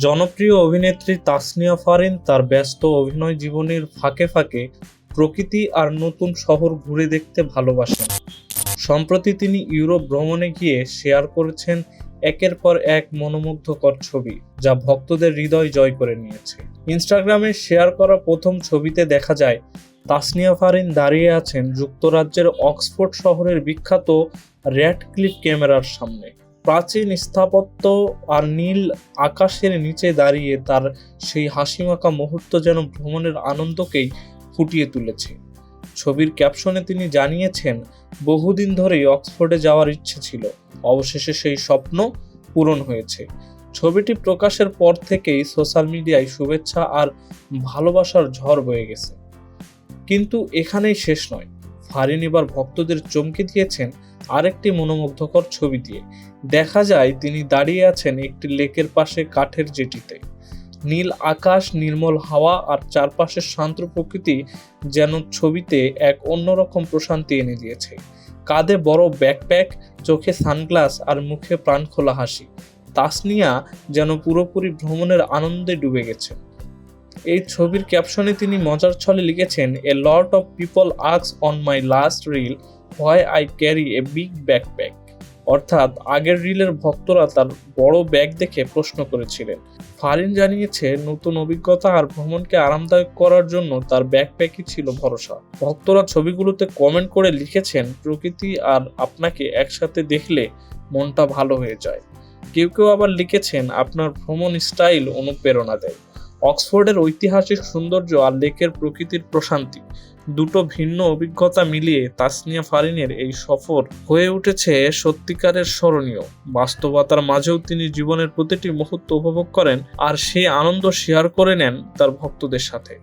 জনপ্রিয় অভিনেত্রী তাসনিয়া ফারিন তার ব্যস্ত অভিনয় জীবনের ফাঁকে ফাঁকে প্রকৃতি আর নতুন শহর ঘুরে দেখতে ভালোবাসেন। সম্প্রতি তিনি ইউরোপ ভ্রমণে গিয়ে শেয়ার করেছেন একের পর এক মনোমুগ্ধকর ছবি, যা ভক্তদের হৃদয় জয় করে নিয়েছে। ইনস্টাগ্রামে শেয়ার করা প্রথম ছবিতে দেখা যায়, তাসনিয়া ফারিন দাঁড়িয়ে আছেন যুক্তরাজ্যের অক্সফোর্ড শহরের বিখ্যাত র্যাড ক্লিপ ক্যামেরার সামনে। প্রাচীন স্থাপত্য আর নীল আকাশের নিচে দাঁড়িয়ে তার সেই হাসিমাখা মুহূর্ত যেন ভ্রমণের আনন্দকেই ফুটিয়ে তুলেছে। ছবির ক্যাপশনে তিনি জানিয়েছেন, বহুদিন ধরেই অক্সফোর্ডে যাওয়ার ইচ্ছে ছিল। অবশেষে সেই স্বপ্ন পূরণ হয়েছে। ছবিটি প্রকাশের পর থেকেই সোশ্যাল মিডিয়ায় শুভেচ্ছা আর ভালোবাসার ঝড় বয়ে গেছে। কিন্তু এখানেই শেষ নয়। ফারিন এবার ভক্তদের চমকে দিয়েছেন আরেকটি মনোমুগ্ধকর ছবি দিয়ে। দেখা যায় তিনি দাঁড়িয়ে আছেন একটি লেকের পাশে কাঠের জেটিতে। নীল আকাশ, নির্মল হাওয়া আর চারপাশের শান্ত প্রকৃতি যেন ছবিতে এক অন্যরকম প্রশান্তি এনে দিয়েছে। কাঁধে বড় ব্যাকপ্যাক, চোখে সানগ্লাস আর মুখে প্রাণখোলা হাসি। তাসনিয়া যেন পুরোপুরি ভ্রমণের আনন্দে ডুবে গেছেন। এই ছবির ক্যাপশনে তিনি মজার ছলে লিখেছেন a lot of people asks on my last reel why I carry a big backpack অর্থাৎ আগের রিলের ভক্তরা তার বড় ব্যাগ দেখে প্রশ্ন করেছিলেন। ফারিন জানিয়েছে, নতুন অভিজ্ঞতা আর ভ্রমণকে আরামদায়ক করার জন্য তার ব্যাকপ্যাকই ছিল ভরসা। ভক্তরা ছবিগুলোতে কমেন্ট করে লিখেছেন, প্রকৃতি আর আপনাকে একসাথে দেখলে মনটা ভালো হয়ে যায়। কেউ কেউ আবার লিখেছেন, আপনার ভ্রমণ স্টাইল অনুপ্রেরণা দেয়। অক্সফোর্ডের ঐতিহাসিক সৌন্দর্য আর লেকের প্রকৃতির প্রশান্তি। দুটো ভিন্ন অভিজ্ঞতা মিলিয়ে তাসনিয়া ফারিনের এই সফর হয়ে উঠেছে সত্যিকারের স্মরণীয়। বাস্তবতার মাঝেও তিনি জীবনের প্রতিটি মুহূর্ত উপভোগ করেন আর সেই আনন্দ শেয়ার করে নেন তার ভক্তদের সাথে।